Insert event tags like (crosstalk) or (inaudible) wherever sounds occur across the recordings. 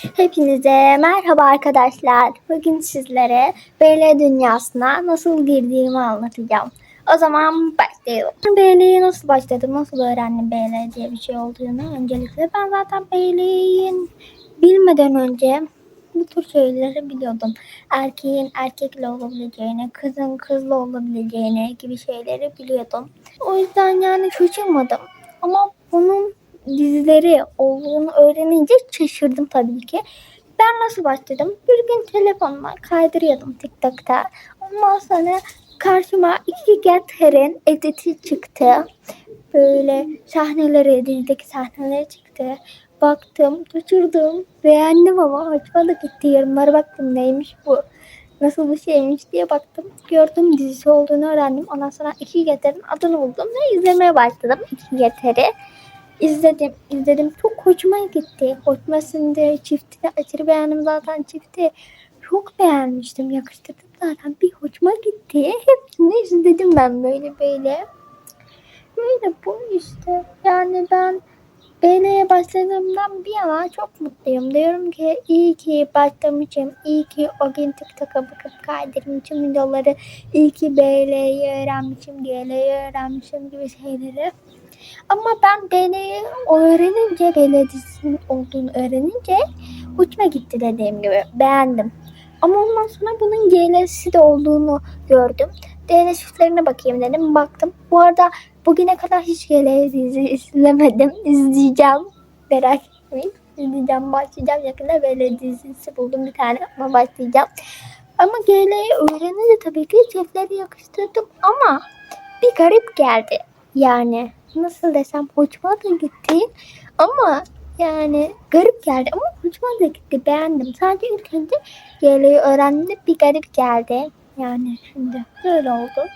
Hepinize merhaba arkadaşlar. Bugün sizlere BL dünyasına nasıl girdiğimi anlatacağım. O zaman başlayalım. BL'ye nasıl başladım, nasıl öğrendim BL diye bir şey olduğunu. Öncelikle ben zaten BL'yin bilmeden önce bu tür şeyleri biliyordum. Erkeğin erkekle olabileceğini, kızın kızla olabileceğini gibi şeyleri biliyordum. O yüzden yani şaşırmadım. Ama bunun dizileri olduğunu öğrenince şaşırdım tabii ki. Ben nasıl başladım? Bir gün telefonuma kaydırıyordum TikTok'ta. Ondan sonra karşıma iki Getter'in editi çıktı. Böyle sahneleri, dizideki sahneleri çıktı. Baktım, uçurdum, beğendim ama hoşuma gitti. Yorumlara baktım neymiş bu, nasıl bir şeymiş diye baktım. Gördüm dizisi olduğunu öğrendim. Ondan sonra iki Getter'in adını buldum ve izlemeye başladım iki Getter'i. İzledim, izledim. Çok hoşuma gitti. Hoşuma sindi. Çifti aşırı beğendim zaten çifti. Çok beğenmiştim. Yakıştırdım zaten. Bir hoşuma gitti. Hepsini izledim ben böyle böyle. Böyle bu işte. Yani ben BL'ye başladığımdan bir yana çok mutluyum. Diyorum ki iyi ki başlamışım. iyi ki o gün TikTok'a bakıp kaydırmışım videoları. İyi ki BL'yi öğrenmişim, GL'yi öğrenmişim gibi şeyleri. Ama ben BL'yi öğrenince, BL dizisinin olduğunu öğrenince hoşuma gitti dediğim gibi. Beğendim. Ama ondan sonra bunun GL'si de olduğunu gördüm. DL çiftlerine bakayım dedim. Baktım. Bu arada bugüne kadar hiç GL dizi izlemedim. İzleyeceğim. Merak etmeyin. İzleyeceğim. Başlayacağım. Yakında BL dizisi buldum bir tane ama başlayacağım. Ama GL'yi öğrenince tabii ki çiftleri yakıştırdım ama bir garip geldi. Yani nasıl desem hoşuma da gitti ama yani garip geldi ama hoşuma da gitti beğendim. Sadece ilk önce GL'yi öğrendiğimde bir garip geldi. Yani şimdi böyle oldu.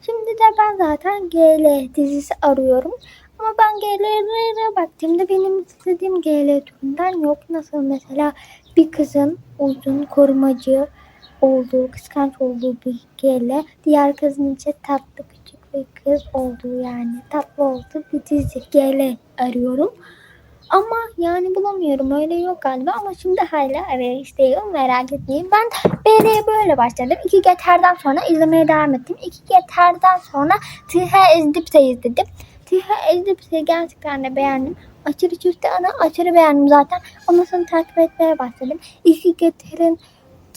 Şimdi de ben zaten GL dizisi arıyorum. Ama ben GL'lere baktığımda benim istediğim GL türünden yok. Nasıl mesela bir kızın uzun korumacı olduğu, kıskanç olduğu bir GL. Diğer kızın ise tatlı bir kız olduğu yani tatlı olduğu bir dizi GL arıyorum. Ama yani bulamıyorum. Öyle yok galiba ama şimdi hala arayıştayım. Merak etmeyin. Ben BL'ye böyle başladım. İki Getter'den sonra izlemeye devam ettim. İki Getter'den sonra Tiha Ezdipse'yi izledim. Tiha Ezdipse'yi gerçekten de beğendim. Aşırı çifte ana aşırı beğendim zaten. Ondan sonra takip etmeye başladım. İki Getter'in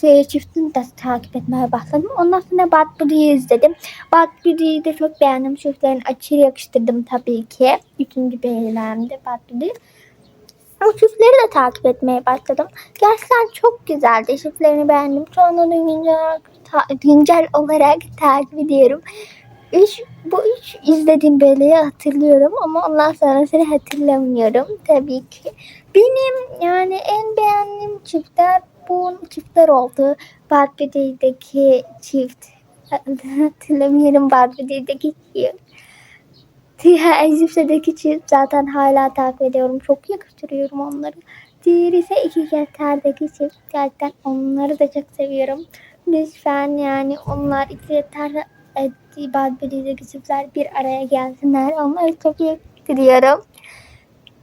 e, çiftini de takip etmeye başladım. Ondan sonra Bad Buddy'yi izledim. Bad Buddy'yi de çok beğendim. Çiftlerini aşırı yakıştırdım tabii ki. Üçüncü beğenilerimdi Bad Buddy. O çiftleri de takip etmeye başladım. Gerçekten çok güzeldi. Çiftlerini beğendim. Şu da güncel, ta- güncel olarak takip ediyorum. Üç, bu üç izlediğim beleği hatırlıyorum ama ondan sonrasını hatırlamıyorum tabii ki. Benim yani en beğendiğim çiftler bu çiftler oldu. Barbie'deki çift. Hatırlamıyorum Barbie'deki çift. Diğer Ezipse'deki çift zaten hala takip ediyorum. Çok yakıştırıyorum onları. Diğeri ise iki Yeter'deki çift. Gerçekten onları da çok seviyorum. Lütfen yani onlar iki Yeter Barbie'deki çiftler bir araya gelsinler. Onları çok yakıştırıyorum.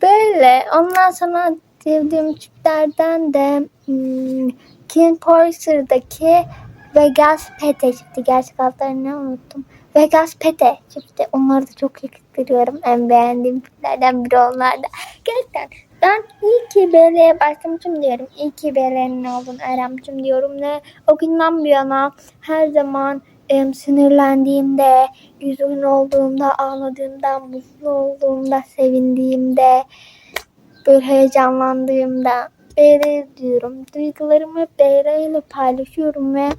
Böyle. Ondan sonra sevdiğim çiftlerden de hmm, Kim Porter'daki Vegas Pete çıktı. Gerçek adlarını unuttum. Vegas Pete çifti. Onları da çok yakıştırıyorum. En beğendiğim filmlerden biri onlar da. Gerçekten ben iyi ki BL'ye başlamışım diyorum. İyi ki BL'nin olduğunu öğrenmişim diyorum. Ne o günden bir yana her zaman em, sinirlendiğimde, üzgün olduğumda, ağladığımda, mutlu olduğumda, sevindiğimde, böyle heyecanlandığımda BL diyorum. Duygularımı BL ile paylaşıyorum ve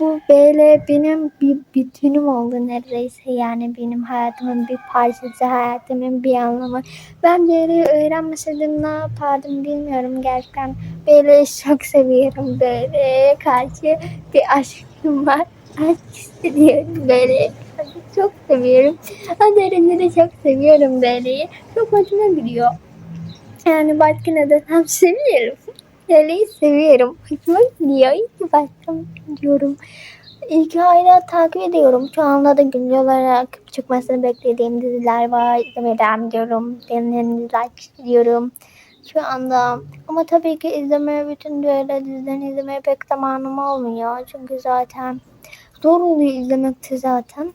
bu BL benim bir bütünüm oldu neredeyse. Yani benim hayatımın bir parçası, hayatımın bir anlamı. Ben BL'yi öğrenmeseydim ne yapardım bilmiyorum gerçekten. BL'yi çok seviyorum. BL'ye karşı bir aşkım var. Aşk hissediyorum BL'ye çok seviyorum. Derecede çok seviyorum BL'yi. Çok hoşuma gidiyor. Yani başka ne desem seviyorum. Öyle seviyorum. Hoşuma gidiyor. İyi ki başladım diyorum. İyi ki hala takip ediyorum. Şu anda da güncel olarak çıkmasını beklediğim diziler var. İzlemeye devam ediyorum. Benim diziler istiyorum. şu anda. Ama tabii ki izlemeye bütün böyle dizilerini izlemeye pek zamanım olmuyor. Çünkü zaten zor oluyor izlemekte zaten.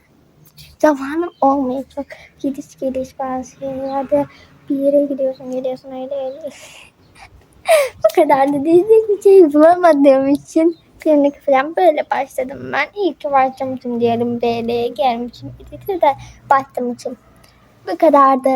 Zamanım olmuyor çok. Gidiş geliş bazı yerlerde bir yere gidiyorsun geliyorsun öyle (laughs) öyle. Bu kadar da diyecek bir şey bulamadığım için klinik falan böyle başladım ben. İyi ki başlamışım diyelim BL'ye gelmişim. Bir de başlamışım. Bu kadardı.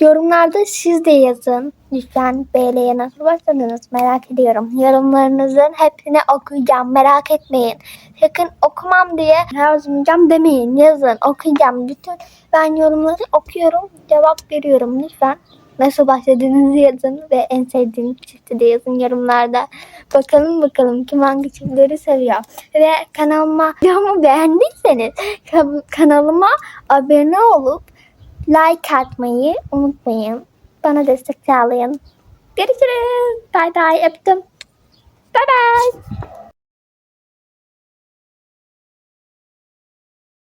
Yorumlarda siz de yazın. Lütfen BL'ye nasıl başladınız merak ediyorum. Yorumlarınızın hepsini okuyacağım merak etmeyin. Sakın okumam diye yazmayacağım demeyin. Yazın okuyacağım. Lütfen ben yorumları okuyorum cevap veriyorum lütfen. Nasıl başladığınızı (laughs) yazın ve en sevdiğiniz çifti de yazın yorumlarda. Bakalım bakalım kim hangi çiftleri seviyor. Ve kanalıma (laughs) videomu beğendiyseniz kan- kanalıma abone olup like atmayı unutmayın. Bana destek sağlayın. Görüşürüz. Bay bay öptüm. Bay bay.